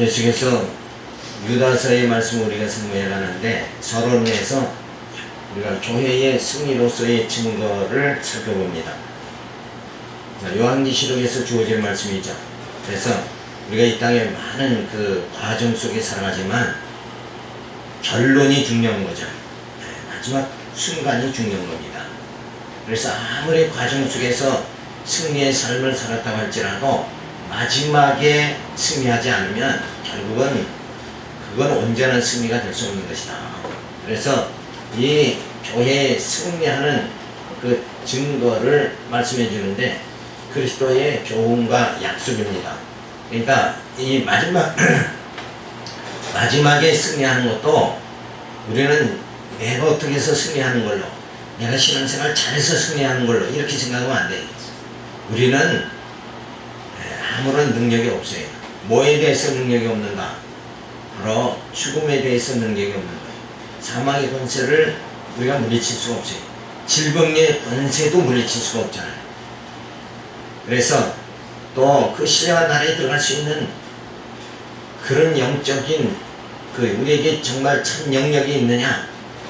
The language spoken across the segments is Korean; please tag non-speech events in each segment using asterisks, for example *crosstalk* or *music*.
계속해서 유다서의 말씀을 우리가 승부해 가는데 서론에서 우리가 교회의 승리로서의 증거를 살펴봅니다. 자, 요한계시록에서 주어진 말씀이죠. 그래서 우리가 이 땅에 많은 그 과정 속에 살아가지만 결론이 중요한 거죠. 네, 마지막 순간이 중요한 겁니다. 그래서 아무리 과정 속에서 승리의 삶을 살았다고 할지라도 마지막에 승리하지 않으면 결국은 그건 온전한 승리가 될 수 없는 것이다. 그래서 이 교회에 승리하는 그 증거를 말씀해 주는데 그리스도의 교훈과 약속입니다. 그러니까 이 마지막 *clears throat* 마지막에 승리하는 것도 우리는 내가 어떻게 해서 승리하는 걸로 내가 신앙생활 잘해서 승리하는 걸로 이렇게 생각하면 안 돼요. 우리는 아무런 능력이 없어요. 뭐에 대해서 능력이 없는가? 바로 죽음에 대해서 능력이 없는 거예요. 사망의 권세를 우리가 물리칠 수가 없어요. 질병의 권세도 물리칠 수가 없잖아요. 그래서 또 그 신령한 나라에 들어갈 수 있는 그런 영적인 그 우리에게 정말 참 영역이 있느냐?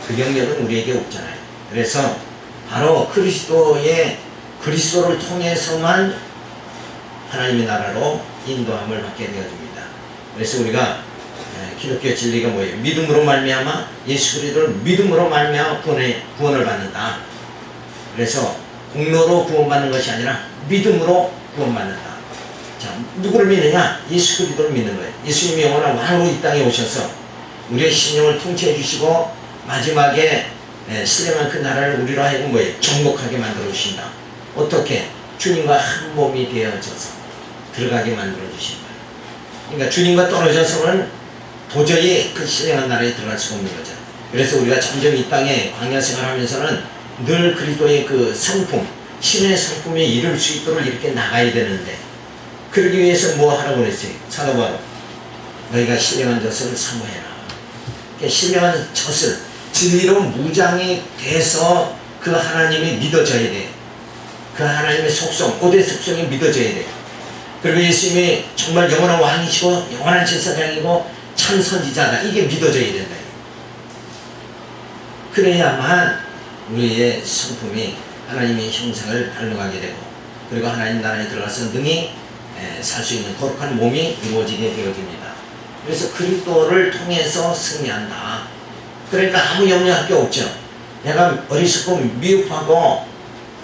그 영역은 우리에게 없잖아요. 그래서 바로 그리스도의 그리스도를 통해서만 하나님의 나라로 인도함을 받게 되어집니다. 그래서 우리가 기독교 진리가 뭐예요? 믿음으로 말미암아 예수 그리스도를 믿음으로 말미암아 구원의 구원을 받는다. 그래서 공로로 구원받는 것이 아니라 믿음으로 구원받는다. 자, 누구를 믿느냐? 예수 그리스도를 믿는 거예요. 예수님이 영원한 왕으로 이 땅에 오셔서 우리의 신령을 통치해 주시고 마지막에 신령한 그 나라를 우리로 하여금 뭐예요? 정복하게 만들어 주신다. 어떻게? 주님과 한 몸이 되어져서 들어가게 만들어 주신 거예요. 그러니까 주님과 떨어져서는 도저히 그 신령한 나라에 들어갈 수가 없는 거죠. 그래서 우리가 점점 이 땅에 광야 생활하면서는 늘 그리스도의 그 성품, 신의 성품에 이룰 수 있도록 이렇게 나가야 되는데 그러기 위해서 뭐 하라고 그랬어요? 사도 바로 너희가 신령한 젖을 사모해라. 그러니까 신령한 젖을 진리로 무장이 돼서 그 하나님이 믿어져야 돼. 그 하나님의 속성, 고대 속성이 믿어져야 돼. 그리고 예수님이 정말 영원한 왕이시고 영원한 제사장이고 참 선지자다. 이게 믿어져야 된다. 그래야만 우리의 성품이 하나님의 형상을 닮아가게 되고 그리고 하나님 나라에 들어가서 능히 살 수 있는 거룩한 몸이 이루어지게 되어집니다. 그래서 그리스도를 통해서 승리한다. 그러니까 아무 염려할 게 없죠. 내가 어리석고 미흡하고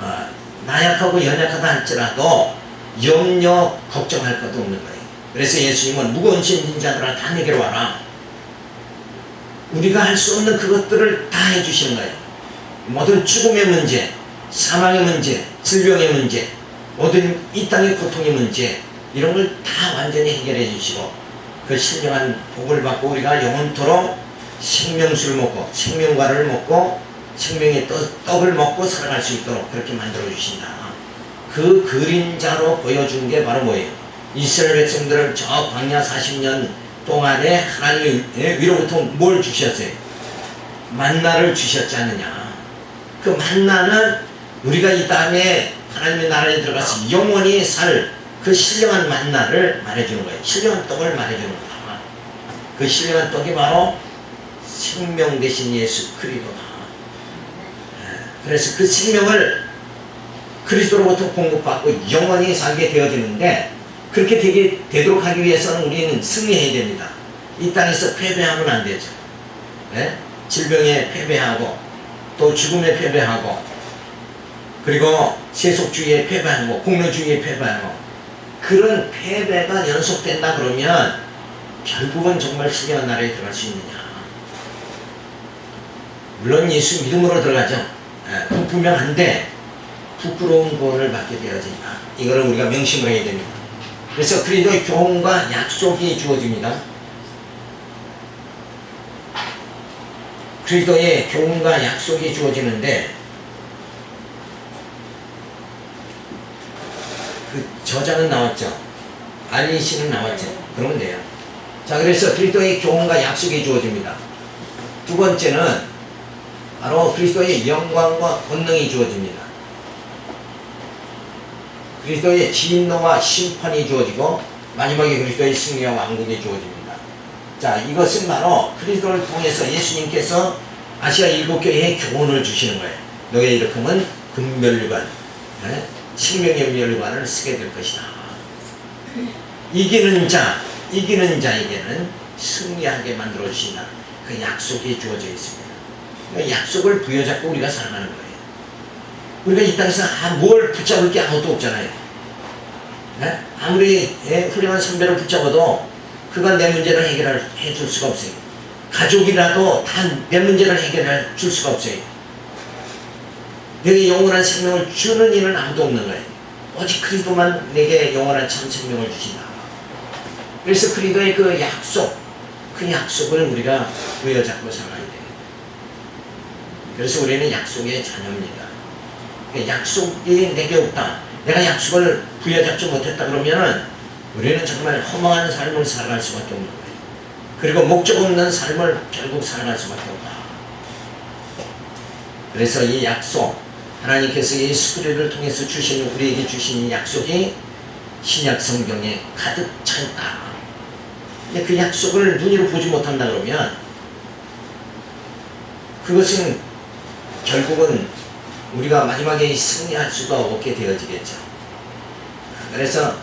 어, 나약하고 연약하다 할지라도 염려 걱정할 것도 없는 거예요. 그래서 예수님은 무거운 짐진 자들아 다 내게로 와라. 우리가 할 수 없는 그것들을 다 해주시는 거예요. 모든 죽음의 문제, 사망의 문제, 질병의 문제, 모든 이 땅의 고통의 문제 이런 걸 다 완전히 해결해 주시고 그 신령한 복을 받고 우리가 영원토록 생명수를 먹고 생명과를 먹고 생명의 떡, 떡을 먹고 살아갈 수 있도록 그렇게 만들어 주신다. 그 그림자로 보여준 게 바로 뭐예요? 이스라엘 백성들을 저 광야 40년 동안에 하나님의 위로부터 뭘 주셨어요? 만나를 주셨지 않느냐. 그 만나는 우리가 이 땅에 하나님의 나라에 들어가서 영원히 살 그 신령한 만나를 말해주는 거예요. 신령한 떡을 말해주는 거다. 그 신령한 떡이 바로 생명 대신 예수 그리스도다. 그래서 그 생명을 그리스도로부터 공급받고 영원히 살게 되어지는데 그렇게 되게 되도록 하기 위해서는 우리는 승리해야 됩니다. 이 땅에서 패배하면 안 되죠. 네? 질병에 패배하고 또 죽음에 패배하고 그리고 세속주의에 패배하고 공로주의에 패배하고 그런 패배가 연속된다 그러면 결국은 정말 신령한 나라에 들어갈 수 있느냐. 물론 예수 믿음으로 들어가죠. 네, 분명한데 부끄러운 구원을 받게 되어진다. 이거를 우리가 명심을 해야 됩니다. 그래서 그리스도의 교훈과 약속이 주어집니다. 그리스도의 교훈과 약속이 주어지는데 그 저자는 나왔죠. 알리시는 나왔죠. 그러면 돼요. 자, 그래서 그리스도의 교훈과 약속이 주어집니다. 두 번째는 바로 그리스도의 영광과 권능이 주어집니다. 그리스도의 진노와 심판이 주어지고 마지막에 그리스도의 승리와 왕국이 주어집니다. 자, 이것은 바로 그리스도를 통해서 예수님께서 아시아 일곱 교회에 교훈을 주시는 거예요. 이렇게 하면 금멸류관, 예? 생명의 멸류관을 쓰게 될 것이다. 이기는 자, 이기는 자에게는 승리하게 만들어 주신다. 그 약속이 주어져 있습니다. 그 약속을 부여잡고 우리가 살아가는 거예요. 우리가 이 땅에서 아, 뭘 붙잡을 게 아무것도 없잖아요. 네? 아무리 예, 훌륭한 선배를 붙잡아도 그가 내 문제를 해결해 줄 수가 없어요. 가족이라도 다 내 문제를 해결해 줄 수가 없어요. 내게 영원한 생명을 주는 이는 아무도 없는 거예요. 오직 그리스도만 내게 영원한 참 생명을 주신다. 그래서 그리스도의 그 약속, 그 약속을 우리가 부여잡고 살아야 돼요. 그래서 우리는 약속의 자녀입니다. 그 약속이 내게 없다. 내가 약속을 부여잡지 못했다 그러면은 우리는 정말 허망한 삶을 살아갈 수밖에 없는 거예요. 그리고 목적 없는 삶을 결국 살아갈 수밖에 없다. 그래서 이 약속, 하나님께서 예수 그리스도를 통해서 주신 우리에게 주신 이 약속이 신약 성경에 가득 차 있다. 근데 그 약속을 눈으로 보지 못한다 그러면 그것은 결국은 우리가 마지막에 승리할 수가 없게 되어지겠죠. 그래서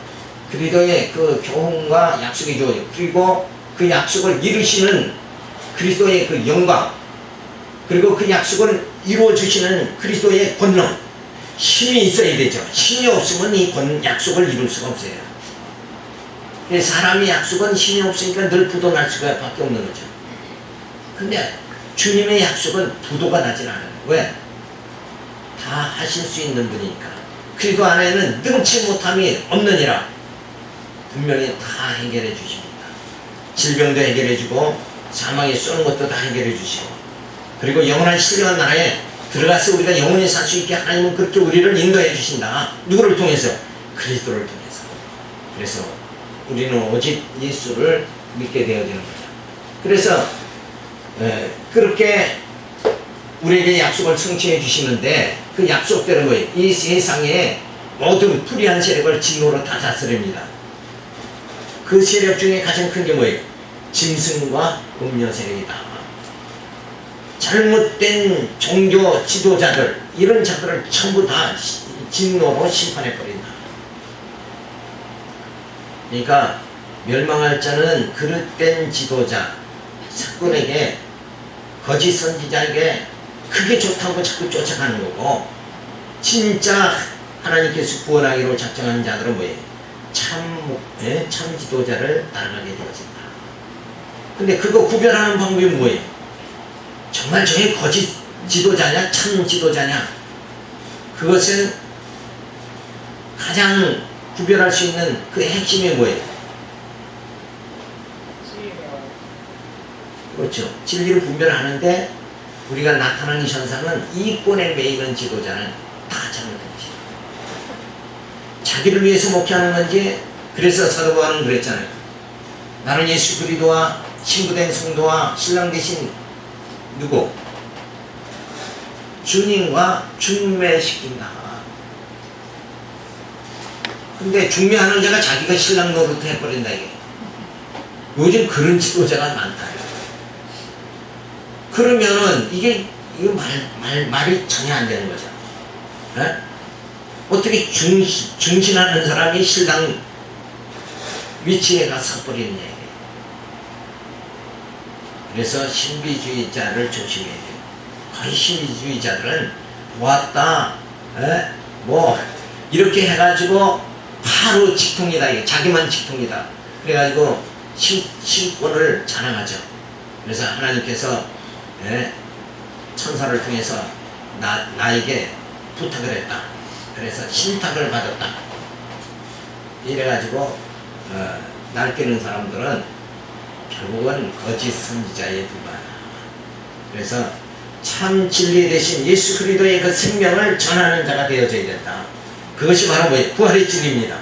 그리스도의 그 교훈과 약속이 주어요. 그리고 그 약속을 이루시는 그리스도의 그 영광, 그리고 그 약속을 이루어 주시는 그리스도의 권능, 힘이 있어야 되죠. 힘이 없으면 이 권, 약속을 이룰 수가 없어요. 사람이 약속은 힘이 없으니까 늘 부도날 수가 밖에 없는 거죠. 근데 주님의 약속은 부도가 나진 않아요. 왜? 다 하실 수 있는 분이니까. 그리도 안에는 능치 못함이 없느니라. 분명히 다 해결해 주십니다. 질병도 해결해 주고 사망에 쏘는 것도 다 해결해 주시고 그리고 영원한 신령한 나라에 들어가서 우리가 영원히 살 수 있게 하나님은 그렇게 우리를 인도해 주신다. 누구를 통해서? 그리스도를 통해서. 그래서 우리는 오직 예수를 믿게 되어지는 거죠. 그래서 에, 그렇게 우리에게 약속을 성취해 주시는데 그 약속대로 뭐예요? 이 세상에 모든 불의한 세력을 진노로 다 다스립니다. 그 세력 중에 가장 큰 게 뭐예요? 짐승과 음녀 세력이다. 잘못된 종교 지도자들 이런 자들을 전부 다 시- 진노로 심판해 버린다. 그러니까 멸망할 자는 그릇된 지도자 사건에게 거짓 선지자에게 그게 좋다고 자꾸 쫓아가는 거고 진짜 하나님께서 구원하기로 작정한 자들은 뭐예요? 참, 목- 예? 참 지도자를 따라가게 되어진다. 근데 그거 구별하는 방법이 뭐예요? 정말 저게 거짓 지도자냐, 참 지도자냐? 그것은 가장 구별할 수 있는 그 핵심이 뭐예요? 그렇죠. 진리를 분별하는데 우리가 나타나는 현상은 이권에 매이는 지도자는 다 것이다. 자기를 위해서 목회하는 건지 그래서 사도 바울은 그랬잖아요. 나는 예수 그리스도와 신부된 성도와 신랑 대신 누구? 주님과 중매시킨다. 근데 중매하는 자가 자기가 신랑 노릇 해버린다 이게. 요즘 그런 지도자가 많다. 그러면은 이게 이거 말, 말, 말이 전혀 안 되는 거죠. 예? 어떻게 중신, 중신하는 사람이 신랑 위치에 가서 버리느냐. 이게. 그래서 신비주의자를 조심해야 돼요. 거의 신비주의자들은 왔다, 에? 뭐, 이렇게 해가지고 바로 직통이다. 이게 자기만 직통이다. 그래가지고 신, 신권을 자랑하죠. 그래서 하나님께서 예, 천사를 통해서 나, 나에게 부탁을 했다. 그래서 신탁을 받았다. 이래가지고 어, 날뛰는 사람들은 결국은 거짓 선지자에 불과하다. 그래서 참 진리 대신 예수 그리스도의 그 생명을 전하는 자가 되어져야 된다. 그것이 바로 뭐예요? 부활의 진리입니다.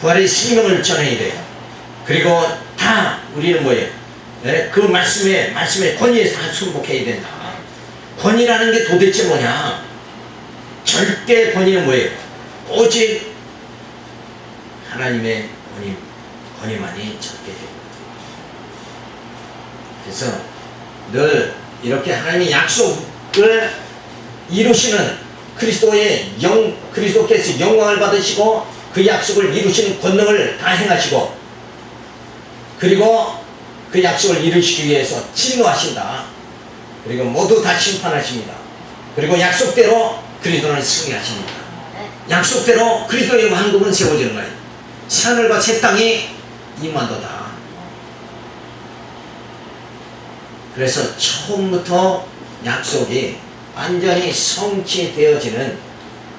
부활의 생명을 전해야 돼요. 그리고 다 우리는 뭐예요? 예? 그 말씀에 말씀의 권위에 다 순복해야 된다. 권위라는 게 도대체 뭐냐? 절대 권위는 뭐예요? 오직 하나님의 권위. 권위만이 적게 됩니다. 그래서 늘 이렇게 하나님의 약속을 이루시는 그리스도의 영 그리스도께서 영광을 받으시고 그 약속을 이루시는 권능을 다 행하시고 그리고 그 약속을 이루시기 위해서 진노하신다. 그리고 모두 다 심판하십니다. 그리고 약속대로 그리스도는 승리하십니다. 약속대로 그리스도의 왕국은 세워지는 거예요. 하늘과 새 땅이 임한도다. 그래서 처음부터 약속이 완전히 성취되어지는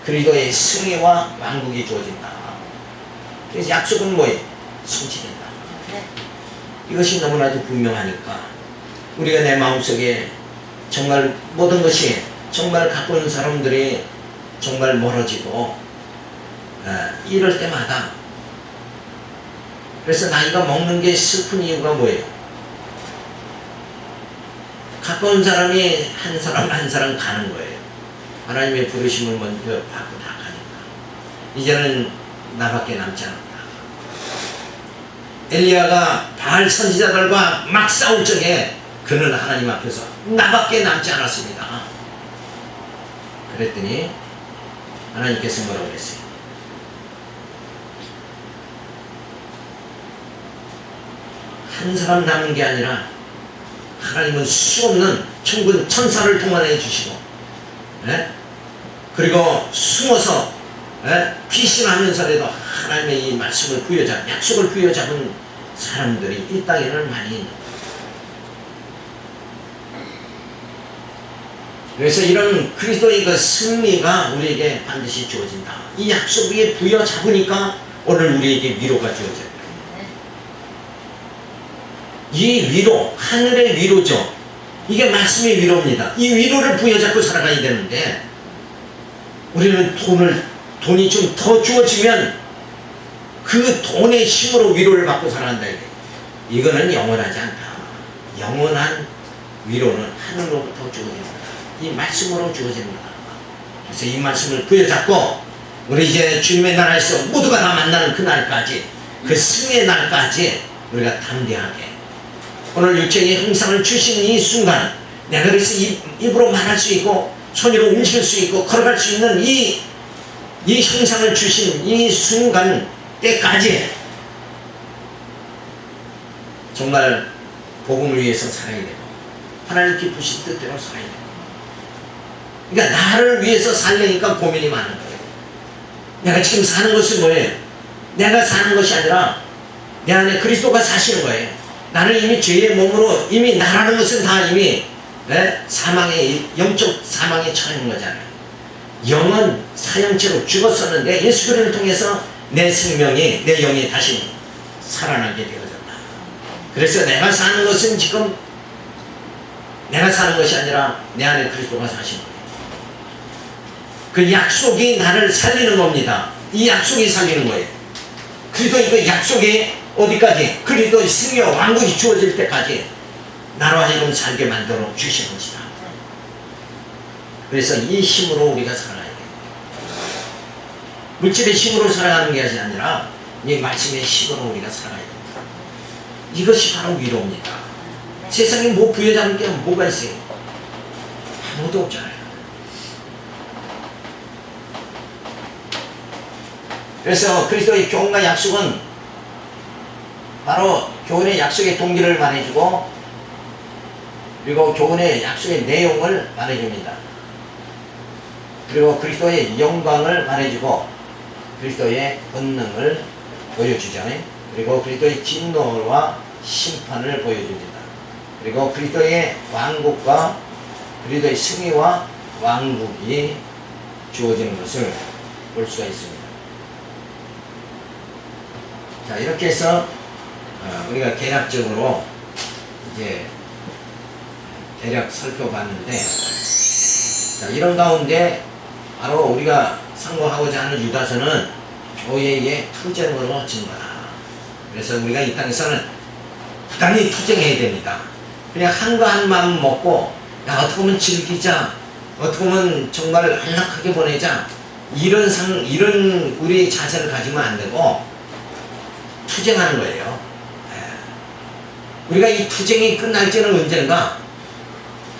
그리스도의 승리와 왕국이 주어진다. 그래서 약속은 뭐예요? 성취된다. 이것이 너무나도 분명하니까 우리가 내 마음속에 정말 모든 것이 정말 갖고 있는 사람들이 정말 멀어지고 아, 이럴 때마다 그래서 나이가 먹는 게 슬픈 이유가 뭐예요? 가까운 사람이 한 사람 한 사람 가는 거예요. 하나님의 부르심을 먼저 받고 다 가니까 이제는 나밖에 남지 않았다. 엘리야가 바알 선지자들과 막 싸울 적에 그는 하나님 앞에서 나밖에 남지 않았습니다. 그랬더니 하나님께서 뭐라고 그랬어요? 한 사람 남은 게 아니라 하나님은 수없는 천군 천사를 동원해 주시고 예? 그리고 숨어서 예? 피신하면서라도 하나님의 이 말씀을 부여잡 약속을 부여잡은 사람들이 이 땅에는 많이 있는. 그래서 이런 그리스도의 그 승리가 우리에게 반드시 주어진다. 이 약속 위에 부여잡으니까 오늘 우리에게 위로가 주어져요. 이 위로, 하늘의 위로죠. 이게 말씀의 위로입니다. 이 위로를 부여잡고 살아가야 되는데, 우리는 돈을, 돈이 좀 더 주어지면 그 돈의 힘으로 위로를 받고 살아간다. 이거는 영원하지 않다. 영원한 위로는 하늘로부터 주어집니다. 이 말씀으로 주어집니다. 그래서 이 말씀을 부여잡고, 우리 이제 주님의 나라에서 모두가 다 만나는 그 날까지, 그 승의 날까지 우리가 담대하게 오늘 육체의 형상을 주신 이 순간 내가 그래서 입, 입으로 말할 수 있고 손으로 움직일 수 있고 걸어갈 수 있는 이, 이 형상을 주신 이 순간 때까지 정말 복음을 위해서 살아야 되고 하나님 기쁘신 뜻대로 살아야 되고 그러니까 나를 위해서 살려니까 고민이 많은 거예요 내가 지금 사는 것은 뭐예요? 내가 사는 것이 아니라 내 안에 그리스도가 사시는 거예요 나는 이미 죄의 몸으로 이미 나라는 것은 다 이미 네? 사망의 영적 사망에 처한 거잖아요. 영은 사형체로 죽었었는데 예수 그리스도를 통해서 내 생명이 내 영이 다시 살아나게 되어졌다. 그래서 내가 사는 것은 지금 내가 사는 것이 아니라 내 안에 그리스도가 사신 거예요. 그 약속이 나를 살리는 겁니다. 이 약속이 살리는 거예요. 그리스도의 그 약속이 어디까지? 그리스도의 승리와 왕국이 주어질 때까지 나로 하여금 살게 만들어 주신 것이다. 그래서 이 힘으로 우리가 살아야 돼요. 물질의 힘으로 살아가는 게 아니라 이 말씀의 힘으로 우리가 살아야 됩니다. 이것이 바로 위로입니다. 세상에 뭐 부여잡는 게 뭐가 있어요? 아무도 없잖아요. 그래서 그리스도의 교훈과 약속은 바로 교훈의 약속의 동기를 말해주고 그리고 교훈의 약속의 내용을 말해줍니다. 그리고 그리스도의 영광을 말해주고 그리스도의 권능을 보여주잖아요. 그리고 그리스도의 진노와 심판을 보여줍니다. 그리고 그리스도의 왕국과 그리스도의 승리와 왕국이 주어지는 것을 볼 수가 있습니다. 자 이렇게 해서 어, 우리가 개략적으로 이제 대략 살펴봤는데 자, 이런 가운데 바로 우리가 상고하고자 하는 유다서는 교회의 투쟁으로 증거다. 그래서 우리가 이 땅에서는 부단히 투쟁해야 됩니다. 그냥 한과 한 마음 먹고 야 어떻게 보면 즐기자 어떻게 보면 정말 안락하게 보내자 이런 상 이런 우리 자세를 가지면 안 되고 투쟁하는 거예요. 예. 우리가 이 투쟁이 끝날지는 언젠가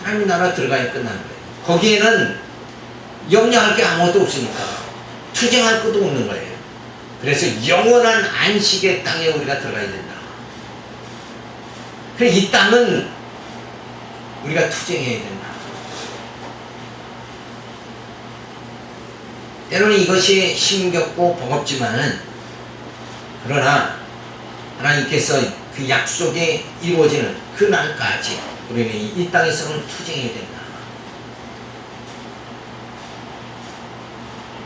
하나님 나라 들어가야 끝나는 거예요. 거기에는 염려할 게 아무것도 없으니까 투쟁할 것도 없는 거예요. 그래서 영원한 안식의 땅에 우리가 들어가야 된다. 그래 이 땅은 우리가 투쟁해야 된다. 때로는 이것이 힘겹고 버겁지만은 그러나 하나님께서 그 약속이 이루어지는 그 날까지 우리는 이 땅에서는 투쟁해야 된다.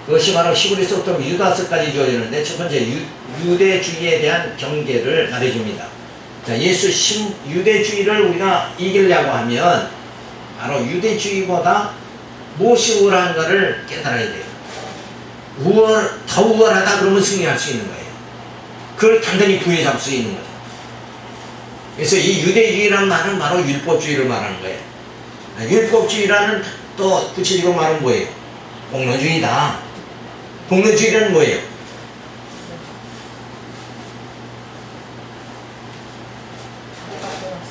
그것이 바로 히브리서부터 유다서까지 주어지는데 첫 번째 유, 유대주의에 대한 경계를 말해줍니다. 자, 예수 신, 유대주의를 우리가 이기려고 하면 바로 유대주의보다 무엇이 우월한 가를 깨달아야 돼요. 우월, 더 우월하다 그러면 승리할 수 있는 거예요. 그걸 단단히 부여잡을 수 있는 거죠. 그래서 이 유대주의라는 말은 바로 율법주의를 말하는 거예요. 율법주의라는 또 구체적으로 말은 뭐예요? 공로주의다. 공로주의는 뭐예요?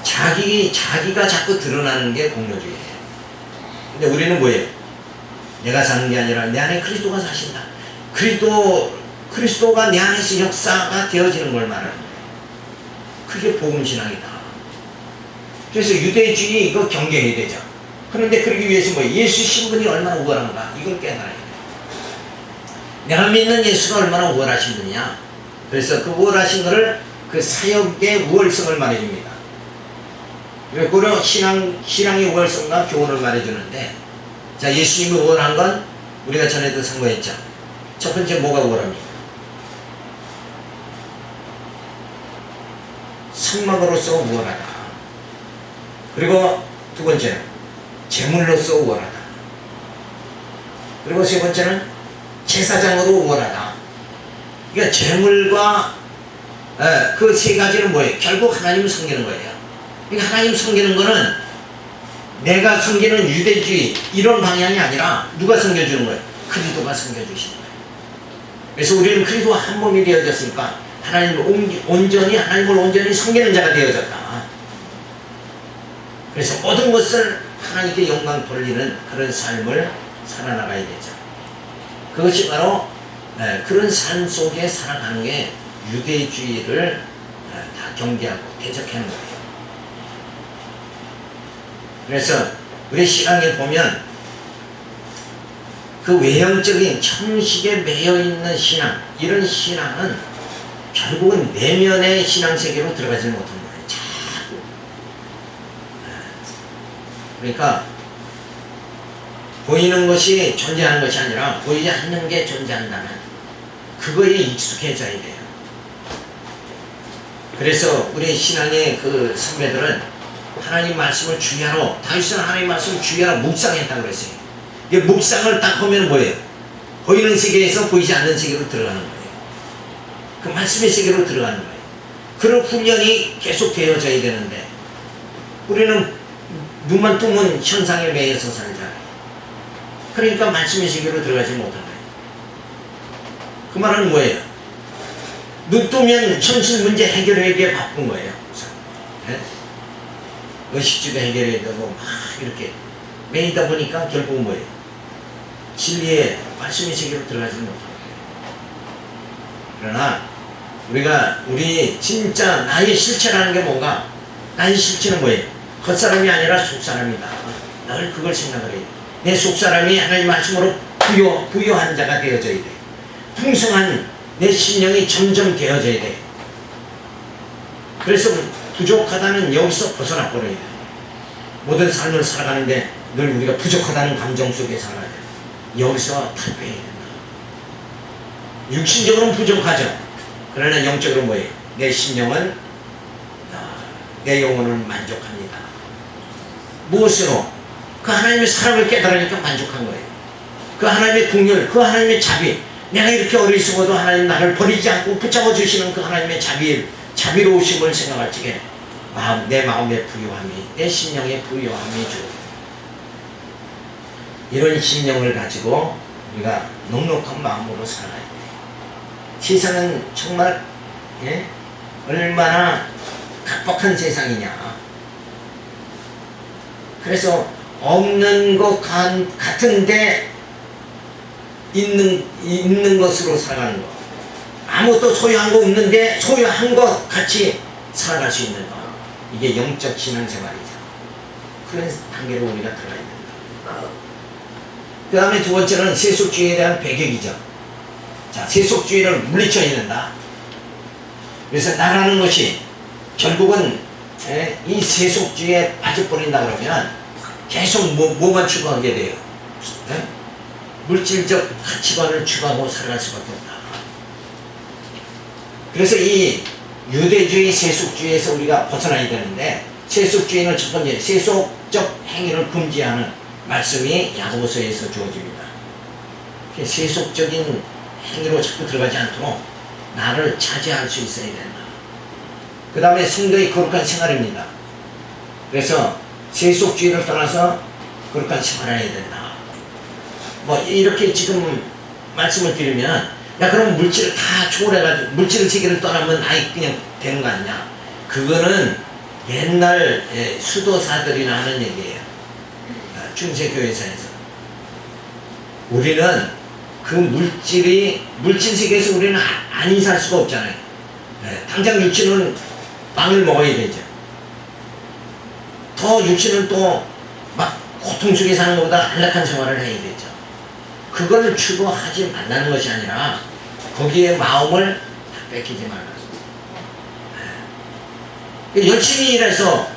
자기, 자기가 자꾸 드러나는 게 공로주의예요. 근데 우리는 뭐예요? 내가 사는 게 아니라 내 안에 그리스도가 사신다. 그리스도, 그리스도가 내 안에서 역사가 되어지는 걸 말하는. 그게 복음신앙이다. 그래서 유대주의 이거 경계해야 되죠. 그런데 그러기 위해서 뭐 예수 신분이 얼마나 우월한가 이걸 깨달아야 돼요. 내가 믿는 예수가 얼마나 우월하신 분이냐. 그래서 그 우월하신 것을 그 사역의 우월성을 말해줍니다. 그리고 신앙, 신앙의 우월성과 교훈을 말해주는데, 자, 예수님이 우월한 건 우리가 전에도 상고했죠. 첫 번째 뭐가 우월합니까? 성막으로서 우월하다. 그리고 두 번째는 재물로서 우월하다. 그리고 세 번째는 제사장으로 우월하다. 그러니까 재물과 그 세 가지는 뭐예요? 결국 하나님을 섬기는 거예요. 그러니까 하나님 섬기는 거는 내가 섬기는 유대주의 이런 방향이 아니라 누가 섬겨주는 거예요? 그리스도가 섬겨주시는 거예요. 그래서 우리는 그리스도와 한 몸이 되어졌으니까 하나님을 온- 온전히 하나님을 온전히 섬기는 자가 되어졌다. 그래서 모든 것을 하나님께 영광 돌리는 그런 삶을 살아나가야 되죠. 그것이 바로 에, 그런 삶 속에 살아가는 게 유대주의를 에, 다 경계하고 대적하는 거예요. 그래서 우리 신앙에 보면 그 외형적인 형식에 매여 있는 신앙 이런 신앙은 결국은 내면의 신앙 세계로 들어가지 못하는 거예요. 자꾸. 그러니까 보이는 것이 존재하는 것이 아니라 보이지 않는 게 존재한다는 그거에 익숙해져야 돼요. 그래서 우리 신앙의 그 선배들은 하나님 말씀을 주야로 다윗은 하나님 말씀을 주야로 묵상했다고 그랬어요. 이 묵상을 딱 하면 뭐예요? 보이는 세계에서 보이지 않는 세계로 들어가는 거예요. 그 말씀의 세계로 들어가는 거예요. 그런 훈련이 계속 되어져야 되는데 우리는 눈만 뜨면 현상에 매여서 살잖아요. 그러니까 말씀의 세계로 들어가지 못한 거예요. 그 말은 뭐예요? 눈 뜨면 현실 문제 해결하기에 바쁜 거예요. 네? 의식주도 해결해야 되고 막 이렇게 매이다 보니까 결국 뭐예요? 진리의 말씀의 세계로 들어가지 못한 거예요. 그러나 우리가 우리 진짜 나의 실체라는 게 뭔가? 나의 실체는 뭐예요? 겉사람이 아니라 속사람이다. 늘 그걸 생각을 해요. 내 속사람이 하나님 말씀으로 부여, 부여한 자가 되어져야 돼. 풍성한 내 심령이 점점 되어져야 돼. 그래서 부족하다는 여기서 벗어나 버려야 돼. 모든 삶을 살아가는데 늘 우리가 부족하다는 감정 속에 살아야 돼. 여기서 탈피해야 된다. 육신적으로는 부족하죠. 그러나 영적으로 뭐예요? 내 심령은 아, 내 영혼을 만족합니다. 무엇으로? 그 하나님의 사랑을 깨달으니까 만족한 거예요. 그 하나님의 국률, 그 하나님의 자비. 내가 이렇게 어리석어도 하나님 나를 버리지 않고 붙잡아 주시는 그 하나님의 자비, 자비로우심을 생각할 적에 마음, 내 마음의 부유함이, 내 심령의 부유함이 주. 이런 심령을 가지고 우리가 넉넉한 마음으로 살아야 돼요. 세상은 정말 예? 얼마나 각박한 세상이냐. 그래서 없는 것 같- 같은데 있는 있는 것으로 살아가는 것. 아무것도 소유한 거 없는데 소유한 것 같이 살아갈 수 있는 것. 이게 영적 신앙생활이죠. 그런 단계로 우리가 들어가야 된다. 그 다음에 두 번째는 세속주의에 대한 배격이죠. 자, 세속주의를 물리쳐야 된다. 그래서 나라는 것이 결국은 에, 이 세속주의에 빠져버린다 그러면 계속 뭐, 뭐만 추구하게 돼요. 에? 물질적 가치관을 추구하고 살아갈 수밖에 없다. 그래서 이 유대주의, 세속주의에서 우리가 벗어나야 되는데 세속주의는 첫 번째 세속적 행위를 금지하는 말씀이 야고보서에서 주어집니다. 세속적인 행위로 자꾸 들어가지 않도록 나를 차지할 수 있어야 된다. 그 다음에 성도의 거룩한 생활입니다. 그래서 세속주의를 떠나서 거룩한 생활을 해야 된다. 뭐 이렇게 지금 말씀을 드리면 야 그럼 물질을 다 초월해가지고 물질 세계를 떠나면 아예 그냥 되는 거 아니냐? 그거는 옛날 예, 수도사들이나 하는 얘기예요. 아, 중세교회사에서 우리는 그 물질이 물질 세계에서 우리는 아- 안살 수가 없잖아요. 예, 당장 육신은 빵을 먹어야 되죠. 더 육신은 또 막 고통 속에 사는 것보다 안락한 생활을 해야 되죠. 그걸 추구하지 말라는 것이 아니라 거기에 마음을 다 뺏기지 말라. 예. 열심히 일해서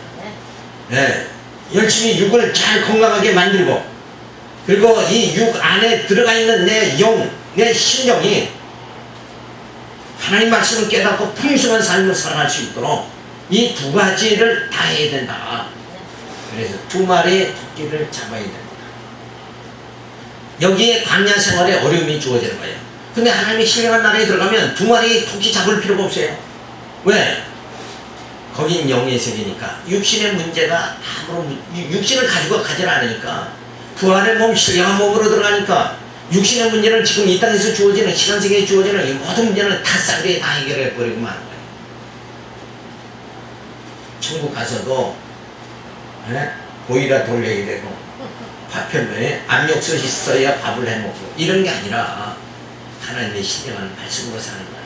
예, 열심히 육을 잘 건강하게 만들고 그리고 이 육 안에 들어가 있는 내 영, 내 심령이 하나님 말씀을 깨닫고 풍성한 삶을 살아갈 수 있도록 이 두 가지를 다 해야 된다. 그래서 두 마리의 토끼를 잡아야 됩니다. 여기에 광야 생활에 어려움이 주어지는 거예요. 근데 하나님이 신령한 나라에 들어가면 두 마리 토끼 잡을 필요가 없어요. 왜? 거긴 영의 세계니까 육신의 문제가 아무런 문- 육신을 가지고 가지 않으니까 부활의 몸, 신령한 몸으로 들어가니까 육신의 문제는 지금 이 땅에서 주어지는 시간 세계에 주어지는 이 모든 문제는 다 싸그리 다 해결해 버리고 마는 거예요. 천국 가서도 예? 보이라 돌려야 되고 밥편에 압력솥 있어야 밥을 해 먹고 이런 게 아니라 하나님의 신령한 말씀으로 사는 거예요.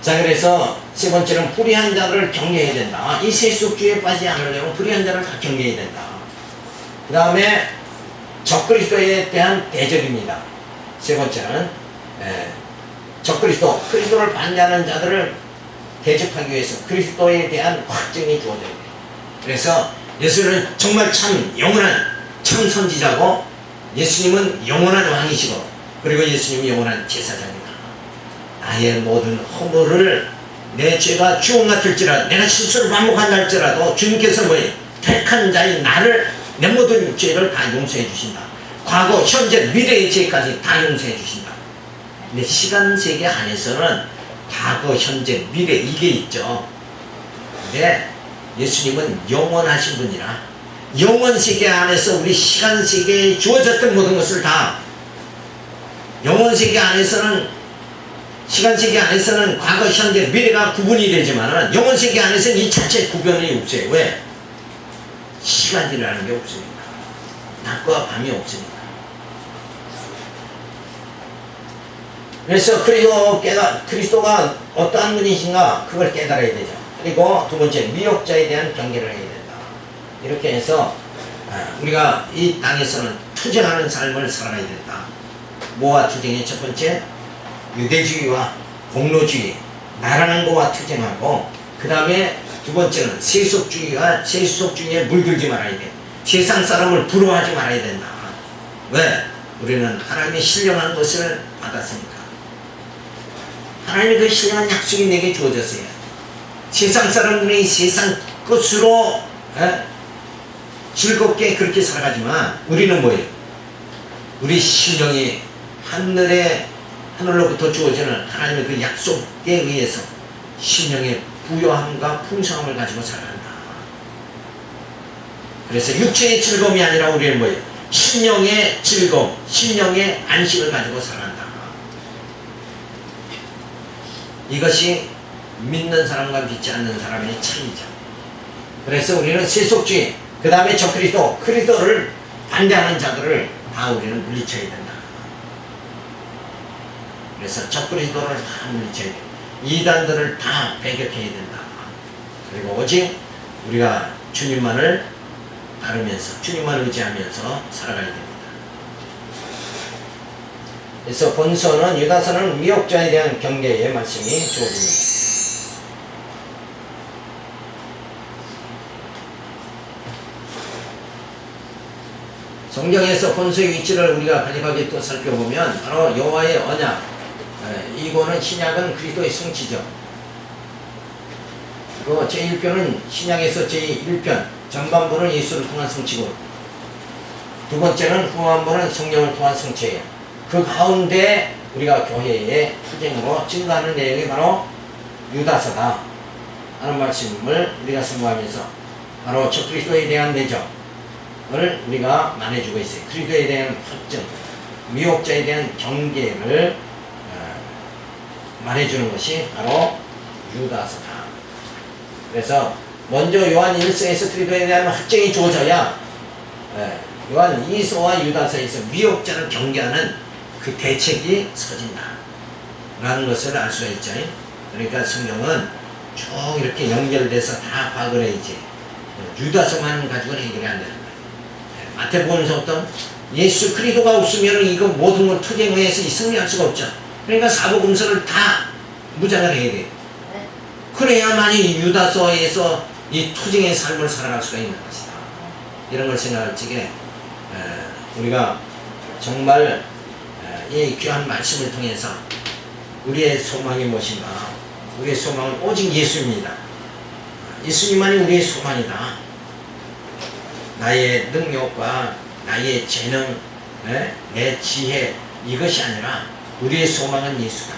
자 그래서 세 번째는 불의한 자를 경계해야 된다. 이 세속주의에 빠지지 않으려면 불의한 자를 다 경계해야 된다. 그 다음에 적그리스도에 대한 대적입니다. 세 번째는 예, 적그리스도, 그리스도를 반대하는 자들을 대적하기 위해서 그리스도에 대한 확증이 주어져야 돼요. 그래서 예수는 정말 참 영원한 참 선지자고 예수님은 영원한 왕이시고 그리고 예수님이 영원한 제사장이다. 나의 모든 허물을 내 죄가 주홍 같을지라도 내가 실수를 반복한다 할지라도 주님께서 뭐예요? 택한 자인 나를 내 모든 죄를 다 용서해 주신다. 과거, 현재, 미래의 죄까지 다 용서해 주신다. 근데 시간 세계 안에서는 과거, 현재, 미래 이게 있죠. 근데 예수님은 영원하신 분이라 영원 세계 안에서 우리 시간 세계에 주어졌던 모든 것을 다 영원 세계 안에서는 시간 세계 안에서는 과거, 현재, 미래가 구분이 되지만은 영원 세계 안에서는 이 자체 구별이 없어요. 왜? 시간이라는 게 없으니까. 낮과 밤이 없으니까. 그래서 그리고 깨달, 그리스도가 어떠한 분이신가 그걸 깨달아야 되죠. 그리고 두 번째 미혹자에 대한 경계를 해야 된다. 이렇게 해서 아, 우리가 이 땅에서는 투쟁하는 삶을 살아야 된다. 뭐와 투쟁이 첫 번째 유대주의와 공로주의 나라는 거와 투쟁하고 그 다음에 두 번째는 세속주의와 세속주의에 물들지 말아야 돼. 세상 사람을 부러워하지 말아야 된다. 왜? 우리는 하나님의 신령한 것을 받았으니까. 하나님의 그 신령한 약속이 내게 주어졌어요. 세상 사람들이 세상 것으로 에? 즐겁게 그렇게 살아가지만 우리는 뭐예요? 우리 신령이 하늘에 하늘로부터 주어지는 하나님의 그 약속에 의해서 신령의 부요함과 풍성함을 가지고 살아간다. 그래서 육체의 즐거움이 아니라 우리는 뭐예요? 신령의 즐거움, 신령의 안식을 가지고 살아간다. 이것이 믿는 사람과 믿지 않는 사람의 차이죠. 그래서 우리는 세속주의, 그 다음에 저 그리스도, 그리스도를 반대하는 자들을 다 우리는 물리쳐야 된다. 그래서 저 그리스도를 다 물리쳐야 돼. 이단들을 다 배격해야 된다. 그리고 오직 우리가 주님만을 따르면서, 주님만 의지하면서 살아가야 됩니다. 그래서 본서는 유다서는 미혹자에 대한 경계의 말씀이 주어집니다. 성경에서 본서의 위치를 우리가 간략하게 또 살펴보면 바로 여호와의 언약 에, 이거는 신약은 그리스도의 성취죠. 그 제1편은 신약에서 제1편 전반부는 예수를 통한 성취고 두 번째는 후반부는 성령을 통한 성취예요. 그 가운데 우리가 교회의 투쟁으로 증가하는 내용이 바로 유다서다 하는 말씀을 우리가 승부하면서 바로 저 그리스도에 대한 내정을 우리가 말해주고 있어요. 그리스도에 대한 확증, 미혹자에 대한 경계를 어, 말해주는 것이 바로 유다서다. 그래서 먼저 요한 1서에서 그리스도에 대한 확증이 주어져야 예, 요한 2서와 유다서에서 미혹자를 경계하는 그 대책이 서진다. 라는 것을 알 수가 있죠. 그러니까 성경은 쭉 이렇게 연결돼서 다 해야지. 유다서만 가지고는 해결이 안 되는 거예요. 예, 마태복음서부터 예수 그리스도가 없으면 이거 모든 걸 투쟁해서 승리할 수가 없죠. 그러니까 사복음서를 다 무장을 해야 돼요. 그래야만이 유다서에서 이 투쟁의 삶을 살아갈 수가 있는 것이다. 이런 걸 생각할 적에 에, 우리가 정말 에, 이 귀한 말씀을 통해서 우리의 소망이 무엇인가? 우리의 소망은 오직 예수입니다. 예수님만이 우리의 소망이다. 나의 능력과 나의 재능, 에, 내 지혜 이것이 아니라 우리의 소망은 예수다.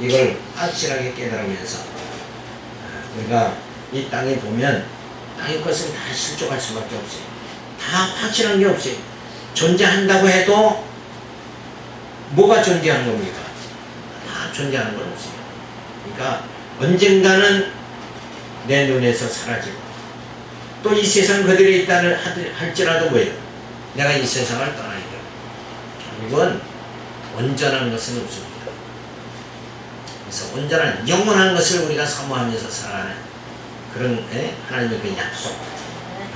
이걸 확실하게 깨달으면서 아, 우리가 이 땅에 보면 땅의 것은 다 실족할 수밖에 없어요. 다 확실한 게 없어요. 존재한다고 해도 뭐가 존재하는 겁니까? 다 존재하는 건 없어요. 그러니까 언젠가는 내 눈에서 사라지고 또 이 세상 그들에 있다는 할지라도 뭐예요? 내가 이 세상을 떠나야 돼요. 결국은 온전한 것은 없습니다. 그래서 온전한 영원한 것을 우리가 사모하면서 살아가는 그런 에? 하나님의 그 약속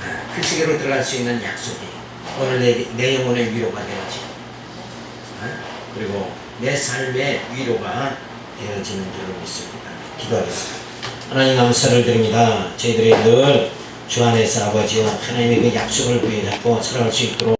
아, 그 세계로 들어갈 수 있는 약속이 오늘 내, 내 영혼의 위로가 되어지 아, 그리고 내 삶의 위로가 되어지는 줄로 믿습니다. 기도하겠습니다. 하나님 감사를 드립니다. 저희들이 늘 주 안에서 아버지와 하나님의 그 약속을 부여잡고 살아갈 수 있도록